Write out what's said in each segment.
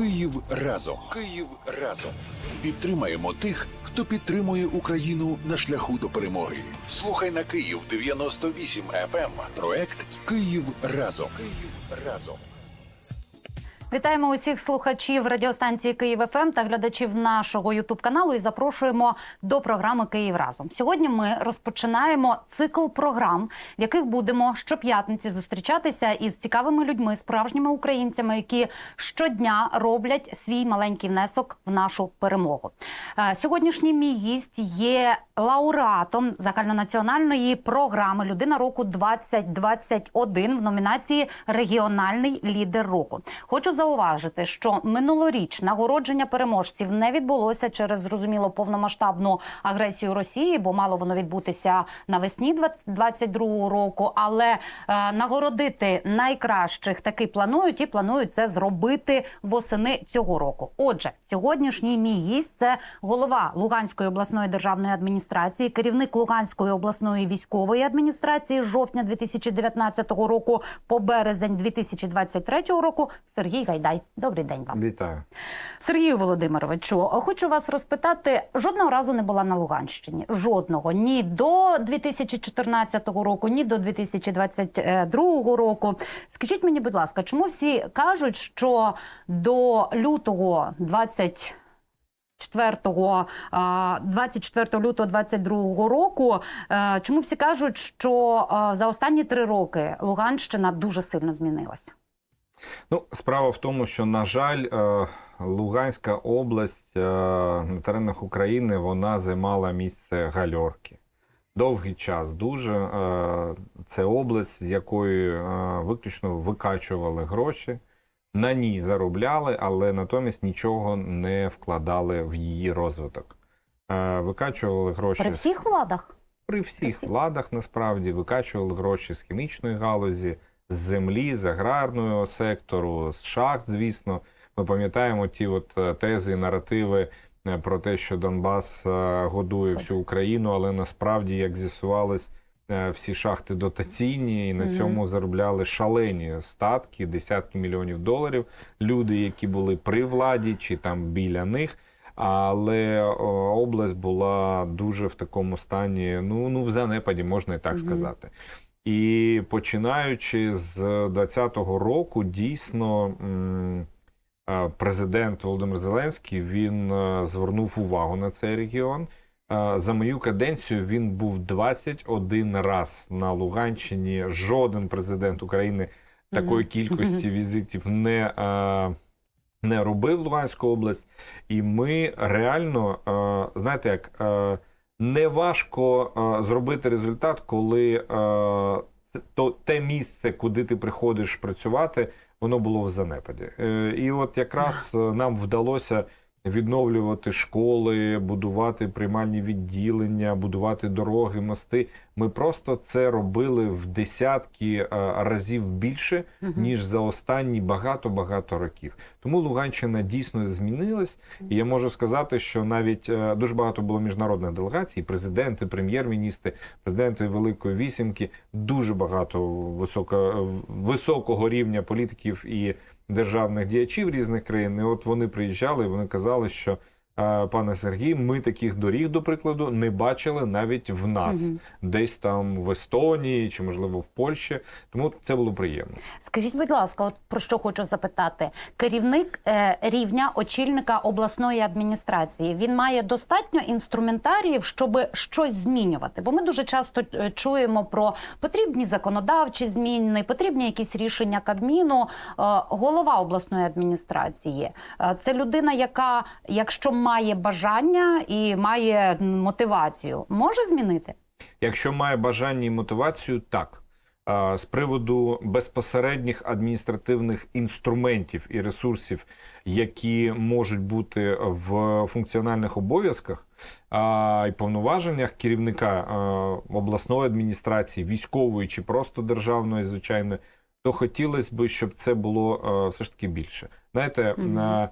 Київ разом. Київ разом. Підтримаємо тих, хто підтримує Україну на шляху до перемоги. Слухай на Київ 98 FM. Проект Київ разом. Київ разом. Вітаємо усіх слухачів радіостанції Київ ФМ та глядачів нашого Ютуб каналу і запрошуємо до програми Київ разом. Сьогодні ми розпочинаємо цикл програм, в яких будемо щоп'ятниці зустрічатися із цікавими людьми, справжніми українцями, які щодня роблять свій маленький внесок в нашу перемогу. Е, Сьогоднішній мій гість є лауреатом загальнонаціональної програми Людина року 2021 в номінації Регіональний лідер року. Хочу зауважити, що минулоріч нагородження переможців не відбулося через зрозуміло повномасштабну агресію Росії, бо мало воно відбутися навесні 2022 року. Але е, нагородити найкращих таки планують і планують це зробити восени цього року. Отже, сьогоднішній мій гість це голова Луганської обласної державної адміністрації, керівник Луганської обласної військової адміністрації з жовтня 2019 року по березень 2023 року. Сергій Гайдай. Добрий день вам. Вітаю. Сергію Володимировичу, хочу вас розпитати. Жодного разу не була на Луганщині. Жодного ні до 2014 року, ні до 2022 року. Скажіть мені, будь ласка, чому всі кажуть, що до лютого 20 4, а, 24 лютого 22 року. е, Чому всі кажуть, що е, за останні три роки Луганщина дуже сильно змінилася? Ну, справа в тому, що, на жаль, е, Луганська область е, на теренах України вона займала місце гальорки. Довгий час дуже. Е, Це область, з якої виключно викачували гроші, на ній заробляли, але натомість нічого не вкладали в її розвиток. Викачували гроші При всіх владах? При всіх всіх. владах насправді викачували гроші з хімічної галузі, з землі, з аграрного сектору, з шахт, звісно. Ми пам'ятаємо ті от е, тези наративи е, про те, що Донбас е, годує всю Україну, але насправді, як з'ясувалось, всі шахти дотаційні, і на цьому заробляли шалені статки, десятки мільйонів доларів. Люди, які були при владі чи там біля них. Але область була дуже в такому стані, ну, ну в занепаді, можна і так сказати. І починаючи з 2020 року, дійсно президент Володимир Зеленський він звернув увагу на цей регіон. За мою каденцію він був 21 раз на Луганщині. Жоден президент України такої кількості візитів не, не робив в Луганську область. І ми реально, знаєте, як не важко е, зробити результат, коли е, то те місце, куди ти приходиш працювати, воно було в занепаді. Е, І от якраз е, нам вдалося відновлювати школи, будувати приймальні відділення, будувати дороги, мости. Ми просто це робили в десятки е, разів більше, ніж за останні багато-багато років. Тому Луганщина дійсно змінилась. І я можу сказати, що навіть е, дуже багато було міжнародних делегацій, президенти, прем'єр-міністри, президенти Великої Вісімки, дуже багато високо, високого рівня політиків і державних діячів різних країн. І от вони приїжджали вони казали, що. Пане Сергій, ми таких доріг, до прикладу, не бачили навіть в нас, Мгм. десь там в Естонії чи, можливо, в Польщі. Тому це було приємно. Скажіть, будь ласка, от про що хочу запитати? Керівник е, рівня очільника обласної адміністрації він має достатньо інструментаріїв, щоб щось змінювати. Бо ми дуже часто е, чуємо про потрібні законодавчі зміни, потрібні якісь рішення Кабміну. Е, голова обласної адміністрації е, це людина, яка, якщо має бажання і має мотивацію, може змінити. Якщо має бажання і мотивацію, так. З приводу безпосередніх адміністративних інструментів і ресурсів, які можуть бути в функціональних обов'язках і повноваженнях керівника обласної адміністрації, військової чи просто державної, звичайно, то хотілося б, щоб це було все ж таки більше. Знаєте, е,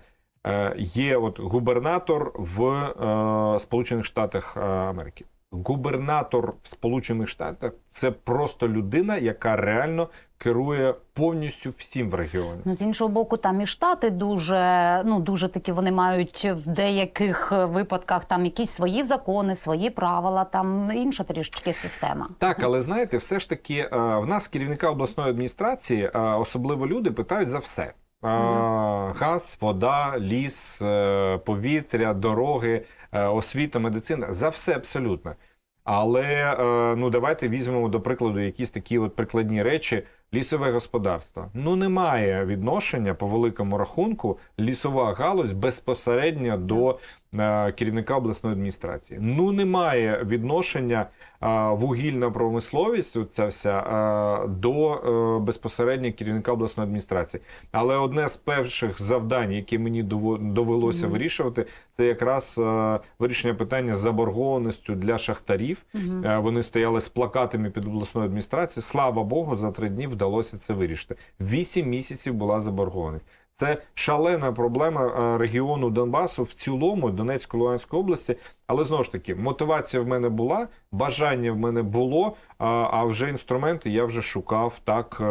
є от губернатор в е, Сполучених Штатах е, Америки. Губернатор в Сполучених Штатах це просто людина, яка реально керує повністю всім в регіоні. Ну, з іншого боку, там і штати дуже, ну дуже такі вони мають в деяких е, випадках там якісь свої закони, свої правила, там інша трішечки система. Так, але знаєте, все ж таки, е, в нас керівника обласної адміністрації, е, особливо люди, питають за все: Е, газ, вода, ліс, е, повітря, дороги, е, освіта, медицина за все абсолютно. Але ну давайте візьмемо до прикладу якісь такі от прикладні речі. Лісове господарство. Ну немає відношення по великому рахунку лісова галузь безпосередньо до керівника обласної адміністрації. Ну немає відношення вугільна промисловість, ця вся до е, безпосередньо керівника обласної адміністрації. Але одне з перших завдань, яке мені довелося Мгм. вирішувати, це якраз е, вирішення питання з заборгованістю для шахтарів. Мгм. Е, Вони стояли з плакатами під обласною адміністрацією. Слава Богу, за три дні вдалося це вирішити. Вісім місяців була заборгованість. Це шалена проблема е, регіону Донбасу в цілому, Донецької Луганської області. Але знову ж таки, мотивація в мене була, бажання в мене було. А, вже інструменти я вже шукав так е,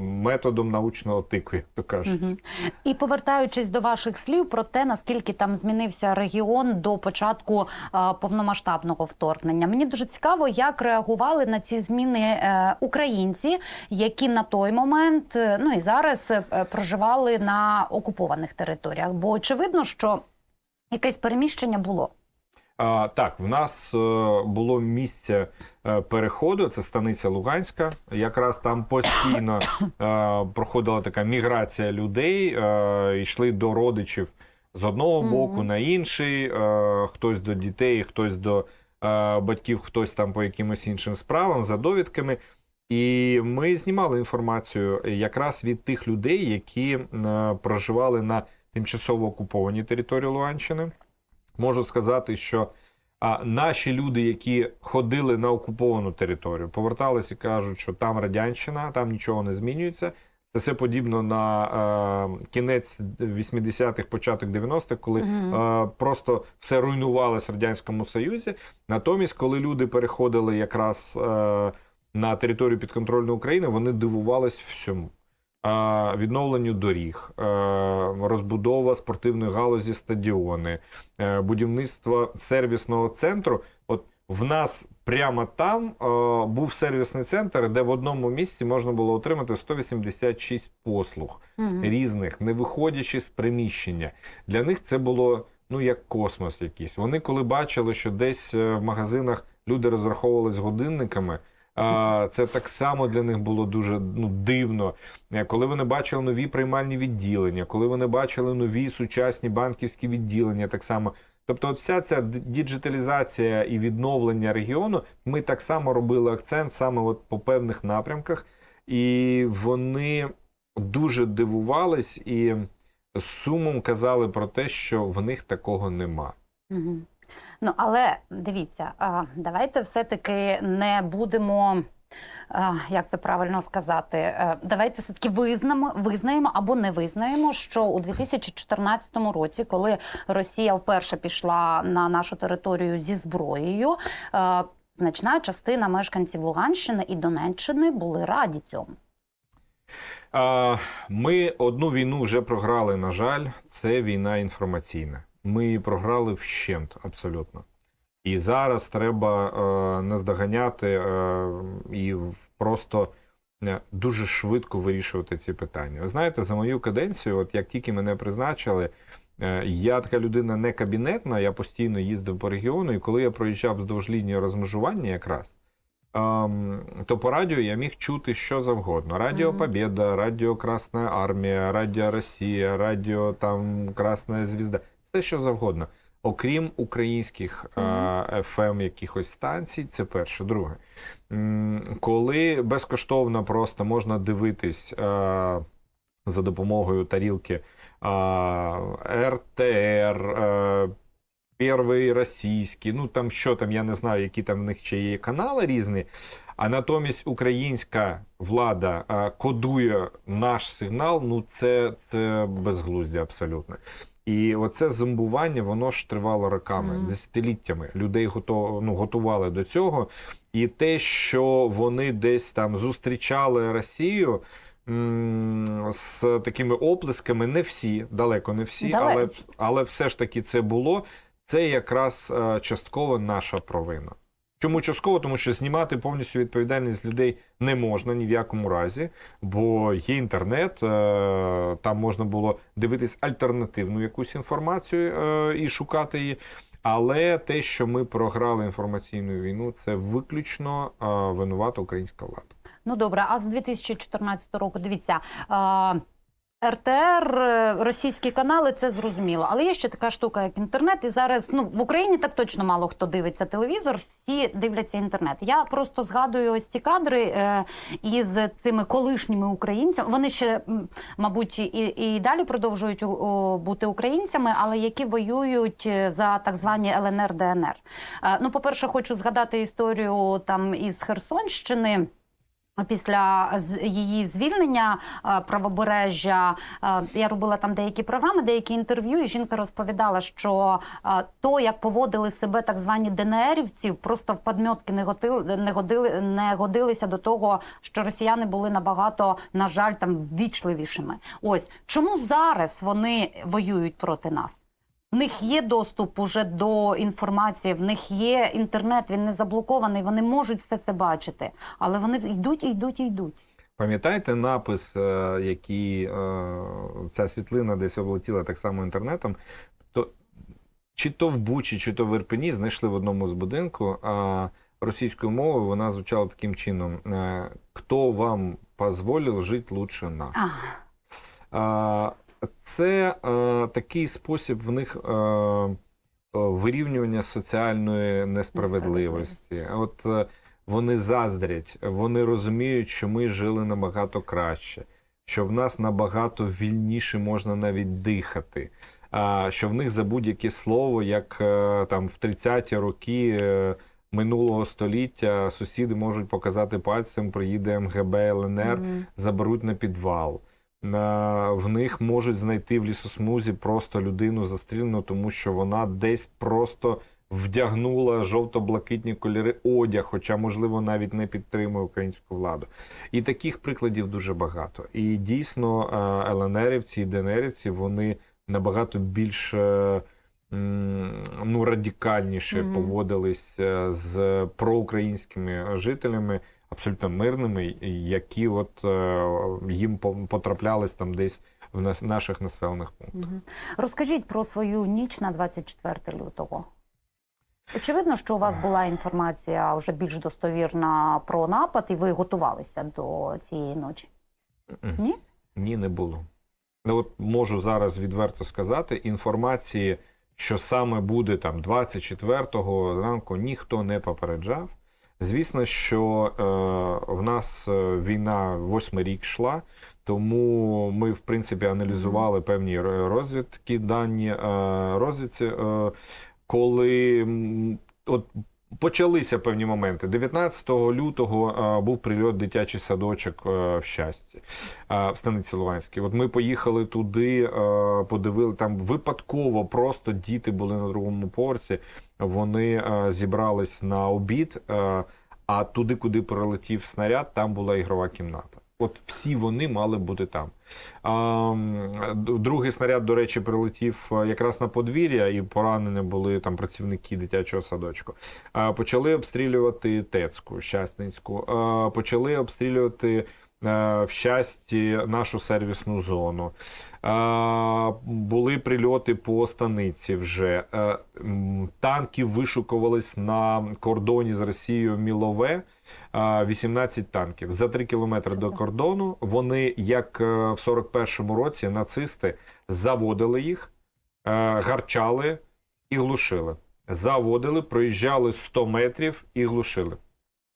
методом научного тику, як то кажуть. Мгм. І повертаючись до ваших слів про те, наскільки там змінився регіон до початку повномасштабного вторгнення, мені дуже цікаво, як реагували на ці зміни е, українці, які на той момент, е, ну і зараз проживали на окупованих територіях. Бо очевидно, що якесь переміщення було. А, так, в нас е, було місце е, переходу, це станиця Луганська. Якраз там постійно е, проходила така міграція людей, йшли до родичів з одного боку на інший, хтось до дітей, хтось до батьків, хтось там по якимось іншим справам за довідками. І ми знімали інформацію якраз від тих людей, які проживали на тимчасово окупованій території Луганщини. Можу сказати, що а, наші люди, які ходили на окуповану територію, поверталися і кажуть, що там радянщина, там нічого не змінюється. Це все подібно на е, кінець 80-х, початок 90-х, коли Мгм. е, просто все руйнувалось в радянському союзі. Натомість, коли люди переходили якраз е, на територію підконтрольної України, вони дивувались всьому. Відновленню доріг, розбудова спортивної галузі, стадіони, е, будівництво сервісного центру. От в нас прямо там був сервісний центр, де в одному місці можна було отримати 186 послуг різних, не виходячи з приміщення. Для них це було ну як космос якийсь. Вони коли бачили, що десь е, в магазинах люди розраховувались годинниками. Це так само для них було дуже ну, дивно. Е, Коли вони бачили нові приймальні відділення, коли вони бачили нові сучасні банківські відділення, так само. Тобто, от вся ця діджиталізація і відновлення регіону, ми так само робили акцент саме от по певних напрямках, і вони дуже дивувались і з сумом казали про те, що в них такого нема. Мгм. Ну, але дивіться, давайте все-таки не будемо. Як це правильно сказати? Е, Давайте все таки визнаємо, визнаємо або не визнаємо, що у 2014 році, коли Росія вперше пішла на нашу територію зі зброєю, е, значна частина мешканців Луганщини і Донеччини були раді цьому. Ми одну війну вже програли, на жаль, це війна інформаційна. Ми її програли вщент абсолютно. І зараз треба е, наздоганяти е, і просто е, дуже швидко вирішувати ці питання. Ви знаєте, за мою каденцію, от як тільки мене призначили, е, я така людина не кабінетна, я постійно їздив по регіону, і коли я проїжджав вздовж лінії розмежування якраз, ем, то по радіо я міг чути що завгодно: Радіо Мгм. Побєда, Радіо Красна Армія, Радіо Росія, Радіо там Красна Звізда, все що завгодно. Окрім українських Мгм. е, FM якихось станцій, це перше. Друге, коли безкоштовно просто можна дивитись за допомогою тарілки РТР, Перший російський, ну там що там, я не знаю, які там в них ще є канали різні. А натомість українська влада е, кодує наш сигнал. Ну це, це безглуздя абсолютно. І оце зомбування, воно ж тривало роками, Мгм. десятиліттями. Людей готов, ну, готували до цього. І те, що вони десь там зустрічали Росію м, з такими оплесками, не всі, далеко не всі, але, але все ж таки це було. Це якраз е, частково наша провина. Чому частково? Тому що знімати повністю відповідальність людей не можна ні в якому разі, бо є інтернет, е, там можна було дивитись альтернативну якусь інформацію е, і шукати її. Але те, що ми програли інформаційну війну, це виключно е, винувата українська влада. Ну добре, а з 2014 року дивіться. РТР, е, російські канали, це зрозуміло. Але є ще така штука, як інтернет. І зараз ну в Україні так точно мало хто дивиться телевізор, всі дивляться інтернет. Я просто згадую ось ці кадри е, із цими колишніми українцями. Вони ще, мабуть, і, і далі продовжують бути українцями, але які воюють е, за так звані ЛНР ДНР. Ну, по-перше, хочу згадати історію там із Херсонщини. Після її звільнення е, правобережжя е, я робила там деякі програми, деякі інтерв'ю. І жінка розповідала, що е, то, як поводили себе так звані ДНРівці, просто в подмьотки не годили, не годили, не годилися до того, що росіяни були набагато, на жаль, там ввічливішими. Ось чому зараз вони воюють проти нас? В них є доступ уже до інформації, в них є інтернет, він не заблокований, вони можуть все це бачити, але вони йдуть і йдуть і йдуть. Пам'ятаєте напис, е, який е, ця світлина десь облетіла так само інтернетом? То чи то в Бучі, чи то в Ірпені знайшли в одному з будинку, а російською мовою вона звучала таким чином: е, Хто вам дозволив жити лучше нас? А, А, Це е, такий спосіб в них е, е, вирівнювання соціальної несправедливості. От е, вони заздрять, вони розуміють, що ми жили набагато краще, що в нас набагато вільніше можна навіть дихати. А що в них за будь-яке слово, як там в 30-ті роки минулого століття сусіди можуть показати пальцем, приїде МГБ ЛНР, мгм. заберуть на підвал. На- В них можуть знайти в лісосмузі просто людину застрілену, тому що вона десь просто вдягнула жовто-блакитні кольори одяг, хоча, можливо, навіть не підтримує українську владу. І таких прикладів дуже багато. І дійсно, е, ЛНРівці і ДНРівці вони набагато більш е, ну, радикальніше Мгм. поводились е, з проукраїнськими жителями абсолютно мирними, які от е, їм по- потраплялись там десь в наших населених пунктах. Розкажіть про свою ніч на 24 лютого. Очевидно, що у вас була інформація вже більш достовірна про напад, і ви готувалися до цієї ночі. Ні? Ні, не було. Ну от можу зараз відверто сказати, інформації, що саме буде там 24-го ранку, ніхто не попереджав. Звісно, що е, в нас е, війна восьмий рік йшла, тому ми, в принципі, аналізували певні розвідки, дані е, розвідці, е, коли от почалися певні моменти. 19 лютого е, був прильот дитячий садочок е, в щасті е, в станиці Луганській. От ми поїхали туди, подивили там випадково, просто діти були на другому поверсі. Вони зібрались на обід, е, а туди, куди прилетів снаряд, там була ігрова кімната. От всі вони мали бути там. А, другий снаряд, до речі, прилетів е, якраз на подвір'я, і поранені були там працівники дитячого садочку. А, почали обстрілювати Тецьку, Щасницьку, а, почали обстрілювати а, в щасті нашу сервісну зону. Були прильоти по станиці вже. Е, Танки вишукувались на кордоні з Росією Мілове. 18 танків за 3 кілометри до кордону. Вони, як е, в 41-му році, нацисти заводили їх, е, гарчали і глушили. Заводили, проїжджали 100 метрів і глушили.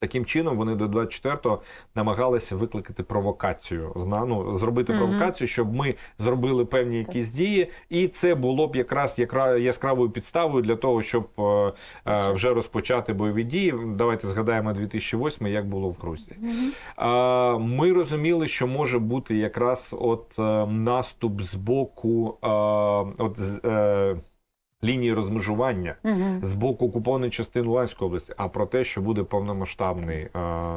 Таким чином, вони до 24-го намагалися викликати провокацію. зна- ну, зробити Мгм. провокацію, щоб ми зробили певні якісь дії, і це було б якраз яскравою підставою для того, щоб е, е, вже розпочати бойові дії. Давайте згадаємо 2008, як було в Грузії. А, Ми розуміли, що може бути якраз от е, наступ з боку е, от, е, лінії розмежування Угу. з боку окупованої частини Луганської області, а про те, що буде повномасштабний е,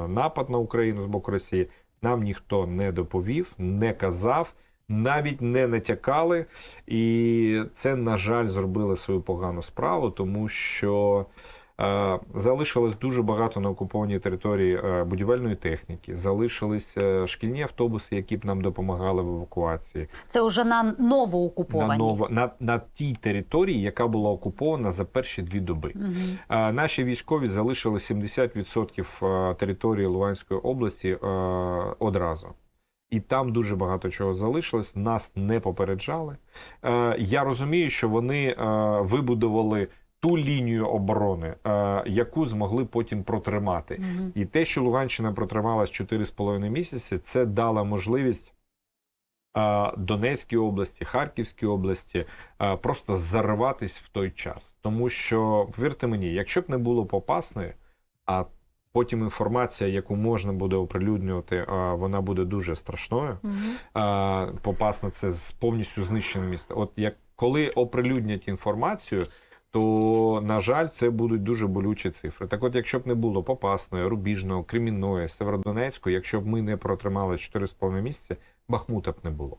напад на Україну з боку Росії, нам ніхто не доповів, не казав, навіть не натякали. І це, на жаль, зробили свою погану справу, тому що. Залишилось дуже багато на окупованій території е, будівельної техніки. Залишились е, шкільні автобуси, які б нам допомагали в евакуації Це вже на новоокупованій. на ново на, на тій території, яка була окупована за перші дві доби. Е, Наші військові залишили 70% е, території Луганської області одразу. І там дуже багато чого залишилось. Нас не попереджали. Я розумію, що вони вибудували ту лінію оборони, е, яку змогли потім протримати. Мгм. І те, що Луганщина протрималась 4,5 місяці, це дало можливість Донецькій області, Харківській області просто зариватись в той час. Тому що, повірте мені, якщо б не було попасної, а потім інформація, яку можна буде оприлюднювати, вона буде дуже страшною. Мгм. А, попасна це з повністю знищене місто. От як коли оприлюднять інформацію, то на жаль, це будуть дуже болючі цифри. Так, от, якщо б не було Попасної, Рубіжного, Кремінної, Северодонецької, якщо б ми не протримали 4,5 місяці, Бахмута б не було.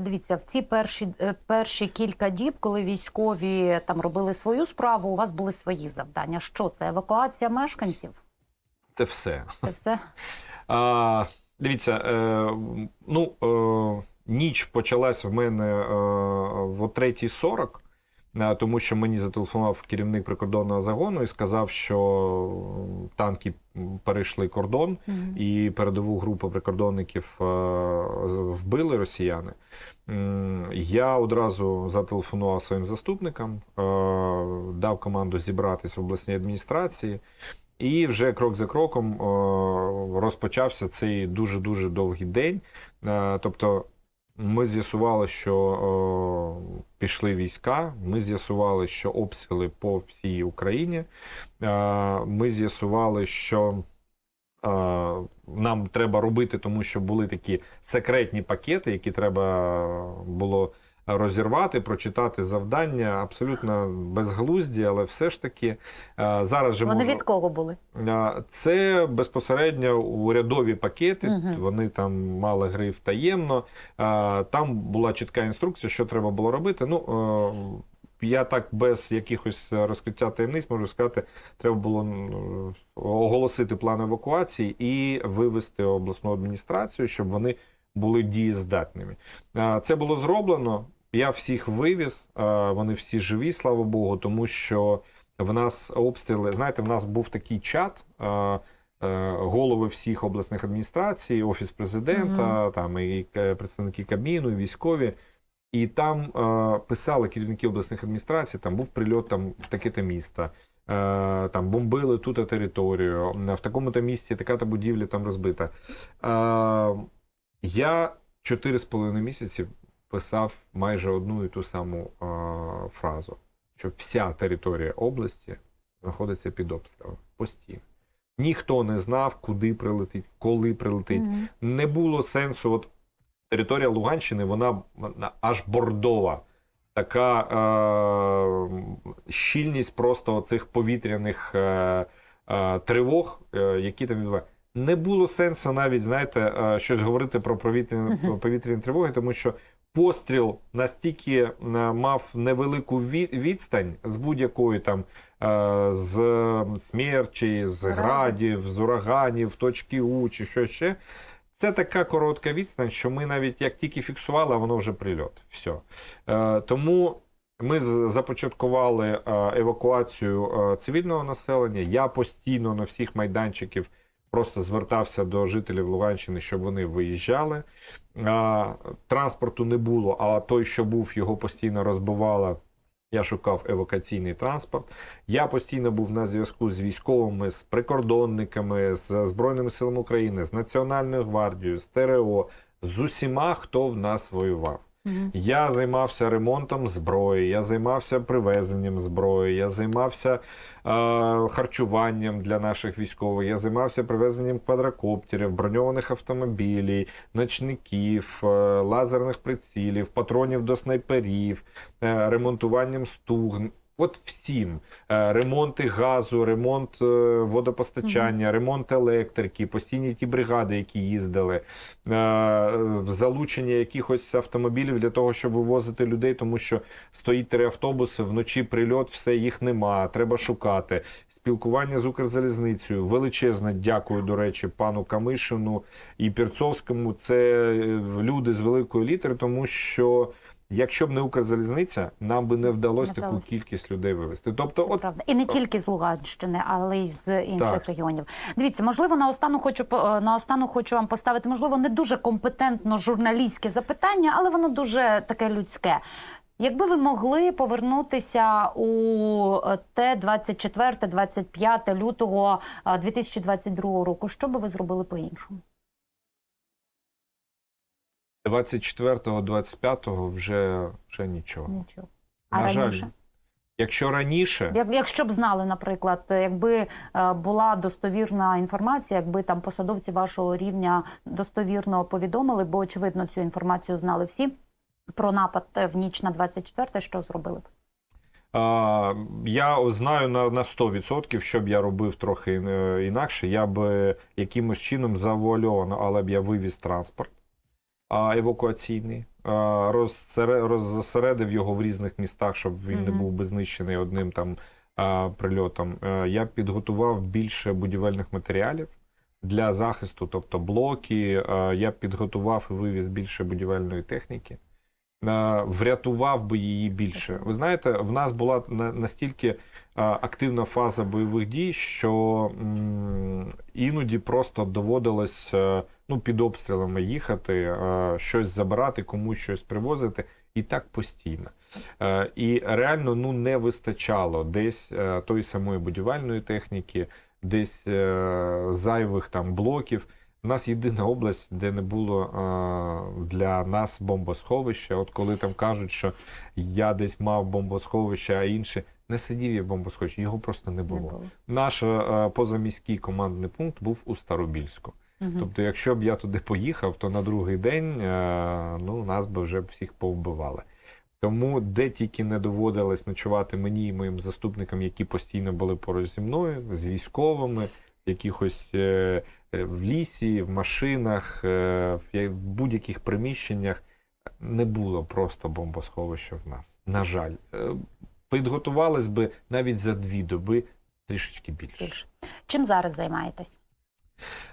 Дивіться, в ці перші, е, перші кілька діб, коли військові там робили свою справу, у вас були свої завдання. Що це? Евакуація мешканців? Це все. Це все? А, дивіться, е, ну, е, ніч почалась в мене е, в 3.40, е, тому що мені зателефонував керівник прикордонного загону і сказав, що танки перейшли кордон. І передову групу прикордонників е, вбили росіяни. Я одразу зателефонував своїм заступникам, е, дав команду зібратись в обласній адміністрації. І вже крок за кроком е, розпочався цей дуже дуже довгий день. Е, Тобто, ми з'ясували, що е, пішли війська. Ми з'ясували, що обстріли по всій Україні. Е, Ми з'ясували, що е, нам треба робити, тому що були такі секретні пакети, які треба було розірвати, прочитати завдання. Абсолютно безглузді, але все ж таки е, зараз же Вони можна- від кого були? Е, Це безпосередньо урядові пакети. Мгм. Вони там мали гриф таємно. Е, Там була чітка інструкція, що треба було робити. Ну я так без якихось розкриття таємниць можу сказати, треба було оголосити план евакуації і вивести обласну адміністрацію, щоб вони були дієздатними. Це було зроблено. Я всіх вивіз. Вони всі живі, слава Богу, тому що. В нас обстріли, знаєте, в нас був такий чат. Голови всіх обласних адміністрацій, офіс президента, там і е, представники Кабміну, і військові. І там е, писали керівники обласних адміністрацій, там був прильот там в таке-то місто, е, там бомбили тут територію, в такому-то місті така-то будівля там розбита. Е, я чотири з половиною місяці писав майже одну і ту саму е, фразу що вся територія області знаходиться під обстрілом постійно. Ніхто не знав, куди прилетить, коли прилетить. Мгм. Не було сенсу. От територія Луганщини, вона вона аж бордова. Така е, щільність просто оцих повітряних е, е, тривог, е, які там відбуваються. Не було сенсу навіть, знаєте, е, щось говорити про повітряні, повітряні тривоги, тому що постріл настільки е, мав невелику ві- відстань з будь-якої там е, з смерчі, з Градів. з ураганів, точки У чи що ще. Це така коротка відстань, що ми навіть як тільки фіксували, а воно вже прильот. Все. Е, тому ми започаткували евакуацію цивільного населення. Я постійно на всіх майданчиків просто звертався до жителів Луганщини, щоб вони виїжджали. Транспорту не було, а той, що був, його постійно розбивало. Я шукав евакуаційний транспорт. Я постійно був на зв'язку з військовими, з прикордонниками, з Збройними силами України, з Національною гвардією, з ТРО, з усіма, хто в нас воював. Мгм. Я займався ремонтом зброї, я займався привезенням зброї, я займався е, харчуванням для наших військових, я займався привезенням квадрокоптерів, броньованих автомобілів, ночників, е, лазерних прицілів, патронів до снайперів, е, ремонтуванням стуг. От всім Е, ремонти газу, ремонт е, водопостачання, ремонт електрики, постійні ті бригади, які їздили, е, залучення якихось автомобілів для того, щоб вивозити людей, тому що стоїть три автобуси, вночі прильот, все їх нема. Треба шукати. Спілкування з Укрзалізницею. Величезне дякую, до речі, пану Камишину і Пірцовському. Це люди з великої літери, тому що. Якщо б не Укрзалізниця, нам би не вдалося Не таку вдалося. кількість людей вивезти. Тобто, от Правда. І не тільки з Луганщини, але й з інших Так. регіонів. Дивіться, можливо, наостанок хочу по- е, наостанок хочу вам поставити, можливо, не дуже компетентно журналістське запитання, але воно дуже таке людське. Якби ви могли повернутися у е, те 24-25 лютого е, 2022 року, що би ви зробили по-іншому? 24-го, 25-го вже, вже нічого. Нічого. А На жаль, раніше? якщо раніше, Як, якщо б знали, наприклад, якби е, була достовірна інформація, якби там посадовці вашого рівня достовірно повідомили, бо очевидно цю інформацію знали всі про напад е, в ніч на 24 що зробили б? А, я знаю на, на 100%, що б я робив трохи е, інакше. Я б е, якимось чином завуальовано, але б я вивіз транспорт евакуаційний, а, розсере- роззосередив його в різних містах, щоб він не був би знищений одним там прильотом. Е, Я підготував більше будівельних матеріалів. Для захисту, тобто блоки, я підготував і вивіз більше будівельної техніки. Е, врятував би її більше. Ви знаєте, в нас була настільки активна фаза бойових дій, що іноді просто доводилось е, ну, під обстрілами їхати, е, щось забирати, комусь щось привозити, і так постійно. Е, І реально ну, не вистачало десь е, тої самої будівельної техніки, десь зайвих там блоків. У нас єдина область, де не було для нас бомбосховища. От коли там кажуть, що я десь мав бомбосховище, а інше не сидів я в бомбосховищі, його просто не було. Не було. Наш позаміський командний пункт був у Старобільську. Тобто, якщо б я туди поїхав, то на другий день е, ну, нас би вже всіх повбивали. Тому де тільки не доводилось ночувати мені і моїм заступникам, які постійно були поруч зі мною, з військовими, якихось е, е, в лісі, в машинах, в будь-яких приміщеннях, не було просто бомбосховища в нас. На жаль, підготувались би навіть за дві доби трішечки. Більше. Чим зараз займаєтесь?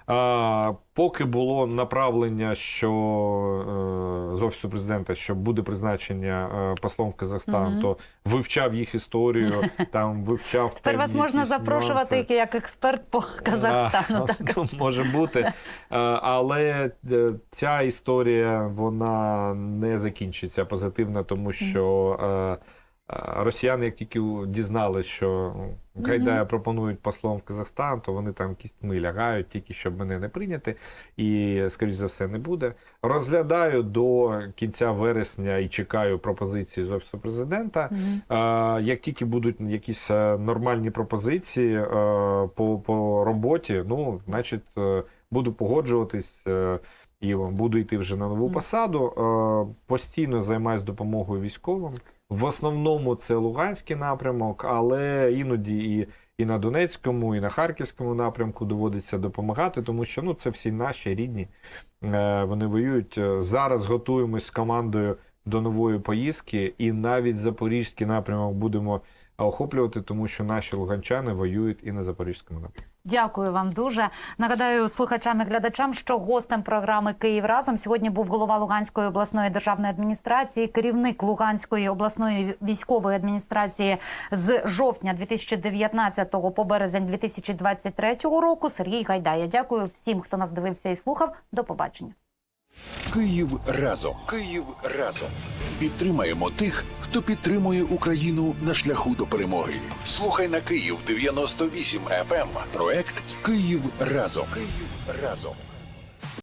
А, поки було направлення, що е, з офісу президента, що буде призначення е, послом в Казахстан, Мгм. то вивчав їх історію, там вивчав Тепер вас можна запрошувати нюанси. як експерт по Казахстану. А, Так. ну, може бути. Але е, ця історія вона не закінчиться позитивно, тому що росіяни, як тільки дізналися, що Гайдая пропонують послом в Казахстан, то вони там кістьми лягають, тільки щоб мене не прийняти, і, скоріш за все, не буде. Розглядаю до кінця вересня і чекаю пропозиції з офісу президента. Мгм. Е, Як тільки будуть якісь е, нормальні пропозиції е, по, по роботі, ну, значить, е, буду погоджуватись і буду йти вже на нову посаду. Е, Постійно займаюся допомогою військовим. В основному це Луганський напрямок, але іноді і, і на Донецькому, і на Харківському напрямку доводиться допомагати, тому що ну, це всі наші рідні. Е, Вони воюють. Е, Зараз готуємось з командою до нової поїздки, і навіть запорізький напрямок будемо охоплювати, тому що наші луганчани воюють і на запорізькому напрямку. Дякую вам дуже. Нагадаю слухачам і глядачам, що гостем програми Київ разом сьогодні був голова Луганської обласної державної адміністрації, керівник Луганської обласної військової адміністрації з жовтня 2019 по березень 2023 року. Сергій Гайдая. Дякую всім, хто нас дивився і слухав. До побачення. Київ разом. Київ разом. Підтримаємо тих, хто підтримує Україну на шляху до перемоги. Слухай на Київ 98 FM. Проект Київ разом. Київ разом.